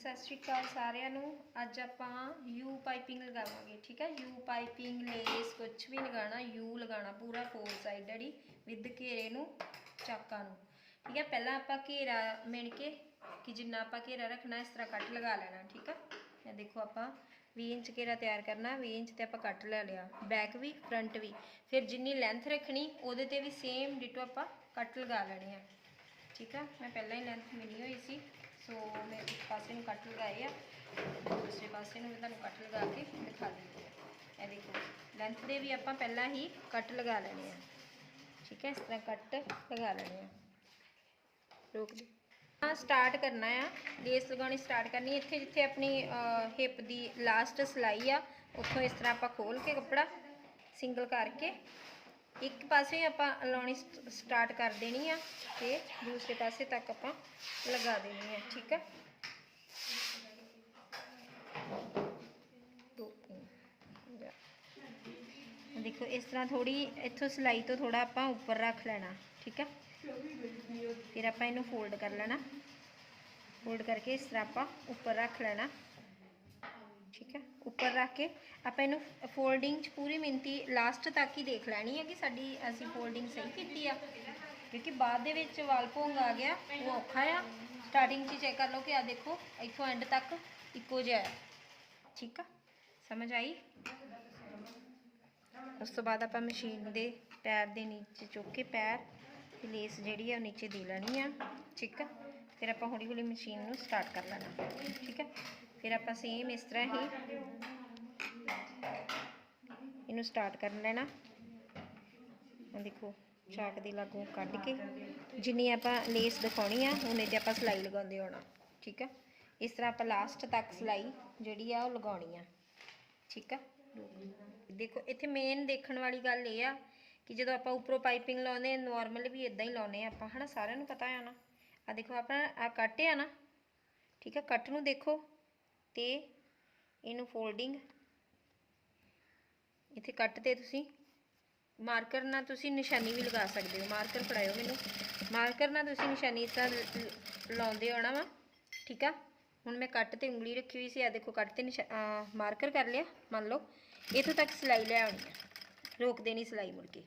ਸਤਿ ਸ਼੍ਰੀ ਅਕਾਲ ਸਾਰਿਆਂ ਨੂੰ। ਅੱਜ ਆਪਾਂ ਯੂ ਪਾਈਪਿੰਗ ਲਗਾਵਾਂਗੇ, ਠੀਕ ਹੈ? ਯੂ ਪਾਈਪਿੰਗ, ਲੇਸ ਕੁਝ ਵੀ ਲਗਾਣਾ ਯੂ ਲਗਾਣਾ ਪੂਰਾ ਫੋਰ ਸਾਈਡਡ ਹੀ ਵਿਦ ਘੇਰੇ ਨੂੰ, ਚਾਕਾਂ ਨੂੰ। ਠੀਕ ਹੈ? ਪਹਿਲਾਂ ਆਪਾਂ ਘੇਰਾ ਮਿਣ ਕੇ, ਕਿ ਜਿੰਨਾ ਆਪਾਂ ਘੇਰਾ ਰੱਖਣਾ, ਇਸ ਤਰ੍ਹਾਂ ਕੱਟ ਲਗਾ ਲੈਣਾ, ਠੀਕ ਹੈ? ਇਹ ਦੇਖੋ ਆਪਾਂ 20 ਇੰਚ ਘੇਰਾ ਤਿਆਰ ਕਰਨਾ 20 ਇੰਚ ਤੇ ਆਪਾਂ ਕੱਟ ਲੈ ਲਿਆ, ਬੈਕ ਵੀ, ਫਰੰਟ ਵੀ। ਫਿਰ ਜਿੰਨੀ ਲੈਂਥ ਰੱਖਣੀ, ਉਹਦੇ ਤੇ ਵੀ ਸੇਮ ਡਿਟੋ ਆਪਾਂ ਕੱਟ ਲਗਾ ਲੈਣੇ ਆ ਠੀਕ ਆ ਮੈਂ ਪਹਿਲਾਂ ਹੀ ਲੈਂਥ ਮਿਲੀ ਹੋਈ ਸੀ। ਸੋ ਮੈਂ ਇੱਕ ਪਾਸੇ ਨੂੰ ਕੱਟ ਲਗਾਏ ਆ ਦੂਸਰੇ ਪਾਸੇ ਨੂੰ ਵੀ ਤੁਹਾਨੂੰ ਕੱਟ ਲਗਾ ਕੇ ਦਿਖਾ ਦਿੰਦੀ ਆ ਇਹ ਦੇਖੋ ਲੈਂਥ ਦੇ ਵੀ ਆਪਾਂ ਪਹਿਲਾਂ ਹੀ ਕੱਟ ਲਗਾ ਲੈਣੇ ਆ ਠੀਕ ਹੈ ਇਸ ਤਰ੍ਹਾਂ ਕੱਟ ਲਗਾ ਲੈਣੇ ਆ ਰੋਕ ਦੇ ਹਾਂ ਸਟਾਰਟ ਕਰਨਾ ਆ ਲੇਸ ਲਗਾਉਣੀ ਸਟਾਰਟ ਕਰਨੀ ਇੱਥੇ ਜਿੱਥੇ ਆਪਣੀ ਹਿਪ ਦੀ ਲਾਸਟ ਸਲਾਈ ਆ ਉੱਥੋਂ ਇਸ ਤਰ੍ਹਾਂ ਆਪਾਂ ਖੋਲ ਕੇ ਕੱਪੜਾ ਸਿੰਗਲ ਕਰਕੇ ਇੱਕ ਪਾਸੇ ਆਪਾਂ ਲਾਉਣੀ ਸਟਾਰਟ ਕਰ ਦੇਣੀ ਆ ਤੇ ਦੂਸਰੇ ਪਾਸੇ ਤੱਕ ਆਪਾਂ ਲਗਾ ਦੇਣੀ ਆ, ਠੀਕ ਆ? ਦੇਖੋ, ਇਸ ਤਰ੍ਹਾਂ ਥੋੜੀ ਇੱਥੋਂ ਸਲਾਈ ਤੋਂ ਥੋੜਾ ਆਪਾਂ ਉੱਪਰ ਰੱਖ ਲੈਣਾ, ਠੀਕ ਆ? ਫਿਰ ਆਪਾਂ ਇਹਨੂੰ ਫੋਲਡ ਕਰ ਲੈਣਾ। ਫੋਲਡ ਕਰਕੇ ਇਸ ਤਰ੍ਹਾਂ ਆਪਾਂ ਉੱਪਰ ਰੱਖ ਲੈਣਾ। ਉੱਪਰ ਰੱਖ ਕੇ ਆਪਾਂ ਇਹਨੂੰ ਫੋਲਡਿੰਗ ਚ ਪੂਰੀ ਮਿੰਤੀ ਲਾਸਟ ਤੱਕ ਹੀ ਦੇਖ ਲੈਣੀ ਹੈ ਕਿ ਸਾਡੀ ਅਸੀਂ ਫੋਲਡਿੰਗ ਸਹੀ ਕੀਤੀ ਆ। ਕਿਉਂਕਿ ਬਾਅਦ ਦੇ ਵਿੱਚ ਵਾਲ ਭੋਂਗ ਆ ਗਿਆ, ਉਹ ਔਖਾ ਆ। ਸਟਾਰਟਿੰਗ 'ਚ ਚੈੱਕ ਕਰ ਲਓ ਕਿ ਆ ਦੇਖੋ, ਇੱਥੋਂ ਐਂਡ ਤੱਕ ਇੱਕੋ ਜਿਹਾ ਹੈ। ਠੀਕ ਆ? ਸਮਝ ਆਈ? ਉਸ ਤੋਂ ਬਾਅਦ ਆਪਾਂ ਮਸ਼ੀਨ ਦੇ ਪੈਰ ਦੇ ਨੀਚੇ ਚੁੱਕ ਕੇ ਪੈਰ ਤੇ ਲੇਸ ਜਿਹੜੀ ਆ ਉਹ ਨੀਚੇ ਦੇ ਲੈਣੀ ਆ। ਠੀਕ ਆ? ਫਿਰ ਆਪਾਂ ਹੌਲੀ ਹੌਲੀ ਮਸ਼ੀਨ ਨੂੰ ਸਟਾਰਟ ਕਰ ਲੈਣਾ। ਠੀਕ ਹੈ ਫਿਰ ਆਪਾਂ ਸੇਮ ਇਸ ਤਰ੍ਹਾਂ ਹੀ ਇਹਨੂੰ ਸਟਾਰਟ ਕਰਨ ਲੈਣਾ। ਆ ਦੇਖੋ, ਚਾਕ ਦੀ ਲਾਗੋਂ ਕੱਢ ਕੇ ਜਿੰਨੀ ਆਪਾਂ ਲੇਸ ਦਿਖਾਉਣੀ ਆ, ਉਹਨੇ ਤੇ ਆਪਾਂ ਸਲਾਈ ਲਗਾਉਂਦੇ ਹੋਣਾ, ਠੀਕ ਆ? ਇਸ ਤਰ੍ਹਾਂ ਆਪਾਂ ਲਾਸਟ ਤੱਕ ਸਲਾਈ ਜਿਹੜੀ ਆ, ਉਹ ਲਗਾਉਣੀ ਆ, ਠੀਕ ਆ? ਦੇਖੋ, ਇੱਥੇ ਮੇਨ ਦੇਖਣ ਵਾਲੀ ਗੱਲ ਇਹ ਆ ਕਿ ਜਦੋਂ ਆਪਾਂ ਉੱਪਰੋਂ ਪਾਈਪਿੰਗ ਲਾਉਂਦੇ ਨਾਰਮਲ ਵੀ ਇਦਾਂ ਹੀ ਲਾਉਨੇ ਆ ਆਪਾਂ, ਹਨਾ? ਸਾਰਿਆਂ ਨੂੰ ਪਤਾ ਆ ਨਾ। ਆ ਦੇਖੋ ਆਪਾਂ ਆ ਕੱਟ ਆ ਨਾ, ਠੀਕ ਆ? ਕੱਟ ਨੂੰ ਦੇਖੋ ਤੇ ਇਹਨੂੰ ਫੋਲਡਿੰਗ ਇੱਥੇ ਕੱਟ ਤੇ ਤੁਸੀਂ ਮਾਰਕਰ ਨਾਲ ਤੁਸੀਂ ਨਿਸ਼ਾਨੀ ਵੀ ਲਗਾ ਸਕਦੇ ਹੋ। ਮਾਰਕਰ ਫੜਾਇਓ ਮੈਨੂੰ। ਮਾਰਕਰ ਨਾਲ ਤੁਸੀਂ ਨਿਸ਼ਾਨੀ ਇਸ ਤਰ੍ਹਾਂ ਲਾਉਂਦੇ ਹੋਣਾ ਵਾ। ਠੀਕ ਆ? ਹੁਣ ਮੈਂ ਕੱਟ ਤੇ ਉਂਗਲੀ ਰੱਖੀ ਹੋਈ ਸੀ। ਆ ਦੇਖੋ, ਕੱਟ ਤੇ ਨਿਸ਼ਾ- ਮਾਰਕਰ ਕਰ ਲਿਆ। ਮੰਨ ਲਓ, ਇੱਥੋਂ ਤੱਕ ਸਿਲਾਈ ਲੈ ਆਉਣੀ ਹੈ ਰੋਕ ਦੇਣੀ ਸਿਲਾਈ ਮੁੜ ਕੇ।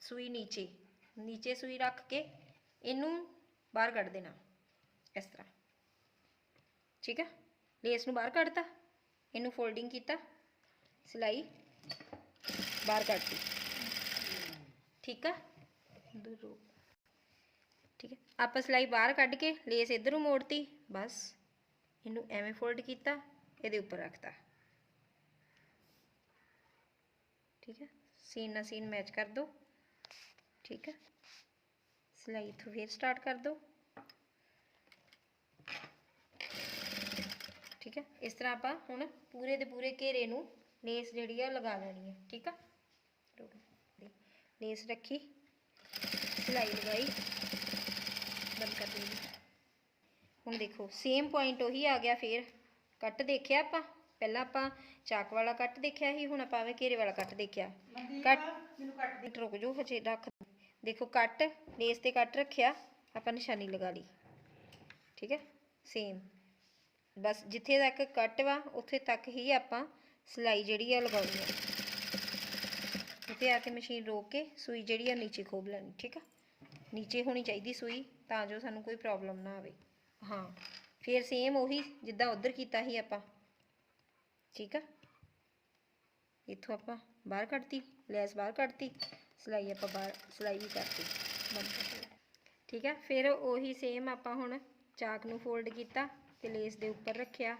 ਸੂਈ ਨੀਚੇ। ਨੀਚੇ ਸੂਈ ਰੱਖ ਕੇ ਇਹਨੂੰ ਬਾਹਰ ਕੱਢ ਦੇਣਾ। ਇਸ ਤਰ੍ਹਾਂ। ਠੀਕ ਆ? ਲੇਸ ਨੂੰ ਬਾਹਰ ਕੱਢਤਾ। ਇਹਨੂੰ ਫੋਲਡਿੰਗ ਕੀਤਾ, ਸਿਲਾਈ ਬਾਹਰ ਕੱਢਤੀ। ਠੀਕ ਆ? ਦੂਰੋਂ ਠੀਕ ਹੈ ਆਪਾਂ ਸਿਲਾਈ ਬਾਹਰ ਕੱਢ ਕੇ ਲੇਸ ਇਧਰੋਂ ਮੋੜਤੀ, ਬਸ। ਇਹਨੂੰ ਐਵੇਂ ਫੋਲਡ ਕੀਤਾ, ਇਹਦੇ ਉੱਪਰ ਰੱਖਤਾ। ਠੀਕ ਹੈ ਸੀਨ ਨਾਲ ਸੀਨ ਮੈਚ ਕਰ ਦੋ। ਠੀਕ ਹੈ ਸਿਲਾਈ ਇੱਥੋਂ ਫੇਰ ਸਟਾਰਟ ਕਰ ਦੋ ਠੀਕ ਹੈ ਇਸ ਤਰ੍ਹਾਂ ਆਪਾਂ ਹੁਣ ਪੂਰੇ ਦੇ ਪੂਰੇ ਘੇਰੇ ਨੂੰ ਲੇਸ ਜਿਹੜੀ ਆ ਲਗਾ ਲੈਣੀ ਹੈ ਠੀਕ ਆ ਰੁਕ ਦੇ। ਲੇਸ ਰੱਖੀ ਸਿਲਾਈ ਲਗਾਈ ਬੰਦ ਕਰ ਦੇ ਹੁਣ ਦੇਖੋ ਸੇਮ ਪੁਆਇੰਟ ਉਹੀ ਆ ਗਿਆ ਫੇਰ ਕੱਟ ਦੇਖਿਆ ਆਪਾਂ ਪਹਿਲਾਂ ਆਪਾਂ ਚਾਕ ਵਾਲਾ ਕੱਟ ਦੇਖਿਆ ਸੀ ਹੁਣ ਆਪਾਂ ਐਵੇਂ ਘੇਰੇ ਵਾਲਾ ਕੱਟ ਦੇਖਿਆ ਕੱਟ ਮੈਨੂੰ ਕੱਟ ਦੇ ਰੁਕ ਜਾਓ ਹਜੇ ਰੱਖ ਦੇਖੋ ਕੱਟ ਲੇਸ ਤੇ ਕੱਟ ਰੱਖਿਆ ਆਪਾਂ ਨਿਸ਼ਾਨੀ ਲਗਾ ਲਈ ਠੀਕ ਹੈ ਸੇਮ ਬਸ ਜਿੱਥੇ ਤੱਕ ਕੱਟ ਵਾ, ਉੱਥੇ ਤੱਕ ਹੀ ਆਪਾਂ ਸਿਲਾਈ ਜਿਹੜੀ ਆ ਲਗਾਉਣੀ ਆ। ਇੱਥੇ ਆ ਕੇ ਮਸ਼ੀਨ ਰੋਕ ਕੇ ਸੂਈ ਜਿਹੜੀ ਆ ਨੀਚੇ ਖੋਬ ਲੈਣੀ, ਠੀਕ ਆ? ਨੀਚੇ ਹੋਣੀ ਚਾਹੀਦੀ ਸੂਈ ਤਾਂ ਜੋ ਸਾਨੂੰ ਕੋਈ ਪ੍ਰੋਬਲਮ ਨਾ ਆਵੇ। ਹਾਂ, ਫਿਰ ਸੇਮ ਉਹੀ ਜਿੱਦਾਂ ਉਧਰ ਕੀਤਾ ਸੀ ਆਪਾਂ, ਠੀਕ ਆ? ਇੱਥੋਂ ਆਪਾਂ ਬਾਹਰ ਕੱਢਤੀ, ਲੈਸ ਬਾਹਰ ਕੱਢਤੀ, ਸਿਲਾਈ ਆਪਾਂ ਬਾਹਰ, ਸਿਲਾਈ ਵੀ ਕਰਤੀ, ਬੰਦ ਕਰ ਠੀਕ ਆ? ਫਿਰ ਉਹੀ ਸੇਮ ਆਪਾਂ ਹੁਣ ਚਾਕ ਨੂੰ ਫੋਲਡ ਕੀਤਾ। ਤੇ ਲੇਸ ਦੇ ਉੱਪਰ ਰੱਖਿਆ।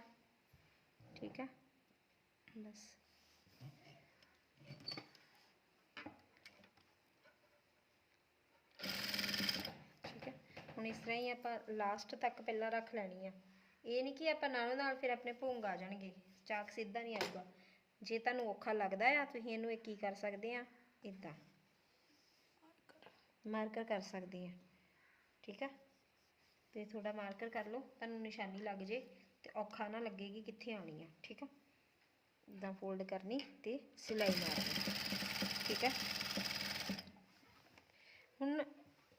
ਠੀਕ ਹੈ? ਬਸ। ਠੀਕ ਹੈ? ਹੁਣ ਇਸ ਤਰ੍ਹਾਂ ਹੀ ਆਪਾਂ ਲਾਸਟ ਤੱਕ ਪਹਿਲਾਂ ਰੱਖ ਲੈਣੀ ਆ। ਇਹ ਨਹੀਂ ਕਿ ਆਪਾਂ ਨਾਲੋਂ ਨਾਲ ਫਿਰ ਆਪਣੇ ਭੋਂਗ ਆ ਜਾਣਗੇ। ਚਾਕ ਸਿੱਧਾ ਨਹੀਂ ਆਊਗਾ। ਜੇ ਤੁਹਾਨੂੰ ਔਖਾ ਲੱਗਦਾ ਆ, ਤੁਸੀਂ ਇਹਨੂੰ ਇਹ ਕੀ ਕਰ ਸਕਦੇ ਆ? ਇਦਾਂ। ਮਾਰਕਰ ਕਰ ਸਕਦੇ ਆ। ਠੀਕ ਆ ਤੇ ਥੋੜਾ ਮਾਰਕਰ ਕਰ ਲਓ, ਤੁਹਾਨੂੰ ਨਿਸ਼ਾਨੀ ਲੱਗ ਜੇ ਤੇ ਔਖਾ ਨਾ ਲੱਗੇਗੀ ਕਿੱਥੇ ਆਉਣੀ ਆ, ਠੀਕ ਆ? ਇਦਾਂ ਫੋਲਡ ਕਰਨੀ ਤੇ ਸਿਲਾਈ ਮਾਰਨੀ, ਠੀਕ ਆ? ਹੁਣ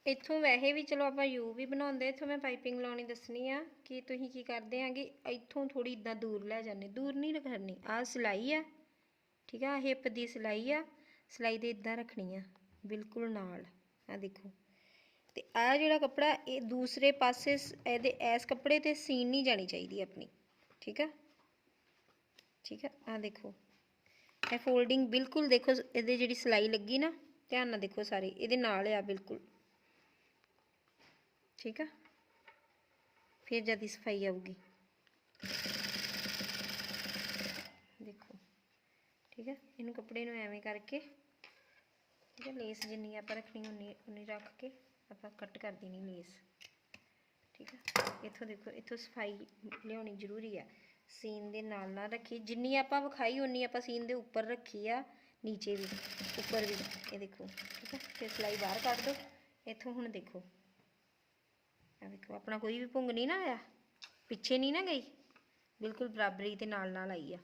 ਇੱਥੋਂ ਵੈਸੇ ਵੀ ਚਲੋ ਆਪਾਂ ਯੂ ਵੀ ਬਣਾਉਂਦੇ, ਇੱਥੋਂ ਮੈਂ ਪਾਈਪਿੰਗ ਲਾਉਣੀ ਦੱਸਣੀ ਆ ਕਿ ਤੁਸੀਂ ਕੀ ਕਰਦੇ ਆਂਗੇ ਇੱਥੋਂ ਥੋੜੀ ਇਦਾਂ ਦੂਰ ਲੈ ਜਾਂਦੇ, ਦੂਰ ਨਹੀਂ ਰੱਖਣੀ ਆਹ ਸਿਲਾਈ ਆ, ਠੀਕ ਆ? ਹਿੱਪ ਦੀ ਸਿਲਾਈ ਆ, ਸਿਲਾਈ ਦੇ ਇਦਾਂ ਰੱਖਣੀ ਆ, ਬਿਲਕੁਲ ਨਾਲ ਆ ਦੇਖੋ। ਤੇ ਆ ਜਿਹੜਾ ਕੱਪੜਾ, ਇਹ ਦੂਸਰੇ ਪਾਸੇ ਸ- ਇਹਦੇ ਇਸ ਕੱਪੜੇ ਤੇ ਸੀਨ ਨਹੀਂ ਜਾਣੀ ਚਾਹੀਦੀ ਆਪਣੀ, ਠੀਕ ਆ? ਠੀਕ ਆ? ਆ ਦੇਖੋ। ਇਹ ਫੋਲਡਿੰਗ ਬਿਲਕੁਲ ਦੇਖੋ, ਇਹਦੇ ਜਿਹੜੀ ਸਿਲਾਈ ਲੱਗੀ ਨਾ, ਧਿਆਨ ਨਾਲ ਦੇਖੋ ਸਾਰੀ, ਇਹਦੇ ਨਾਲ ਆ ਬਿਲਕੁਲ। ਠੀਕ ਆ? ਫਿਰ ਜਦ ਦੀ ਸਫ਼ਾਈ ਆਊਗੀ। ਦੇਖੋ। ਠੀਕ ਹੈ ਇਹਨੂੰ ਕੱਪੜੇ ਨੂੰ ਐਵੇਂ ਕਰਕੇ, ਠੀਕ ਹੈ ਲੇਸ ਜਿੰਨੀ ਆਪਾਂ ਰੱਖਣੀ, ਉਨੀ ਉਨੀ ਰੱਖ ਕੇ। ਆਪਾਂ ਕੱਟ ਕਰ ਦੇਣੀ ਲੇਸ ਠੀਕ ਹੈ ਇੱਥੋਂ ਦੇਖੋ, ਇੱਥੋਂ ਸਫ਼ਾਈ ਲਿਆਉਣੀ ਜ਼ਰੂਰੀ ਆ। ਸੀਨ ਦੇ ਨਾਲ ਨਾਲ ਰੱਖੀ। ਜਿੰਨੀ ਆਪਾਂ ਵਿਖਾਈ ਉਨੀ ਆਪਾਂ ਸੀਨ ਦੇ ਉੱਪਰ ਰੱਖੀ ਆ, ਨੀਚੇ ਵੀ। ਉੱਪਰ ਵੀ। ਇਹ ਦੇਖੋ, ਠੀਕ ਹੈ ਫਿਰ ਸਿਲਾਈ ਬਾਹਰ ਕੱਢ ਦਿਓ ਇੱਥੋਂ ਹੁਣ ਦੇਖੋ। ਆ ਦੇਖੋ, ਆਪਣਾ ਕੋਈ ਵੀ ਭੁੰਗ ਨਹੀਂ ਨਾ ਆਇਆ। ਪਿੱਛੇ ਨਹੀਂ ਨਾ ਗਈ। ਬਿਲਕੁਲ ਬਰਾਬਰੀ ਦੇ ਨਾਲ ਨਾਲ ਆਈ ਆ।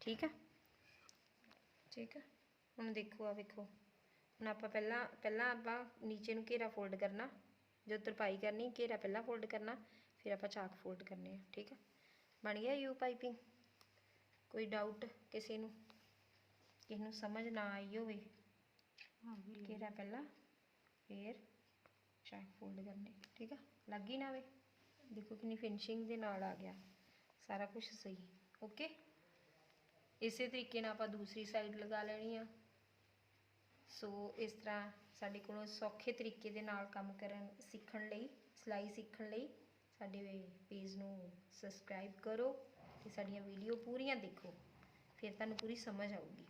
ਠੀਕ ਆ? ਠੀਕ ਆ? ਹੁਣ ਦੇਖੋ ਆ ਵੇਖੋ। ਹੁਣ ਆਪਾਂ ਪਹਿਲਾਂ ਪਹਿਲਾਂ ਆਪਾਂ ਨੀਚੇ ਨੂੰ ਘੇਰਾ ਫੋਲਡ ਕਰਨਾ। ਜਦੋਂ ਤਰਪਾਈ ਕਰਨੀ ਘੇਰਾ ਪਹਿਲਾਂ ਫੋਲਡ ਕਰਨਾ ਫਿਰ ਆਪਾਂ ਚਾਕ ਫੋਲਡ ਕਰਨੇ ਆ ਠੀਕ ਆ? ਬਣ ਗਿਆ ਯੂ ਪਾਈਪਿੰਗ? ਕੋਈ ਡਾਊਟ ਕਿਸੇ ਨੂੰ? ਕਿਸੇ ਨੂੰ ਸਮਝ ਨਾ ਆਈ ਹੋਵੇ? ਘੇਰਾ ਪਹਿਲਾਂ ਫਿਰ ਚਾਕ ਫੋਲਡ ਕਰਨੇ ਠੀਕ ਆ? ਲੱਗੀ ਨਾ ਵੇ? ਦੇਖੋ ਕਿੰਨੀ ਫਿਨਿਸ਼ਿੰਗ ਦੇ ਨਾਲ ਆ ਗਿਆ। ਸਾਰਾ ਕੁਝ ਸਹੀ ਓਕੇ ਇਸੇ ਤਰੀਕੇ ਨਾਲ ਆਪਾਂ ਦੂਸਰੀ ਸਾਈਡ ਲਗਾ ਲੈਣੀ ਆ। ਸੋ ਇਸ ਤਰ੍ਹਾਂ ਸਾਡੇ ਕੋਲੋਂ ਸੌਖੇ ਤਰੀਕੇ ਦੇ ਨਾਲ ਕੰਮ ਕਰਨ, ਸਿੱਖਣ ਲਈ, ਸਿਲਾਈ ਸਿੱਖਣ ਲਈ ਸਾਡੇ ਪੇਜ ਨੂੰ ਸਬਸਕ੍ਰਾਈਬ ਕਰੋ ਤੇ ਸਾਡੀਆਂ ਵੀਡੀਓ ਪੂਰੀਆਂ ਦੇਖੋ, ਫਿਰ ਤੁਹਾਨੂੰ ਪੂਰੀ ਸਮਝ ਆਊਗੀ।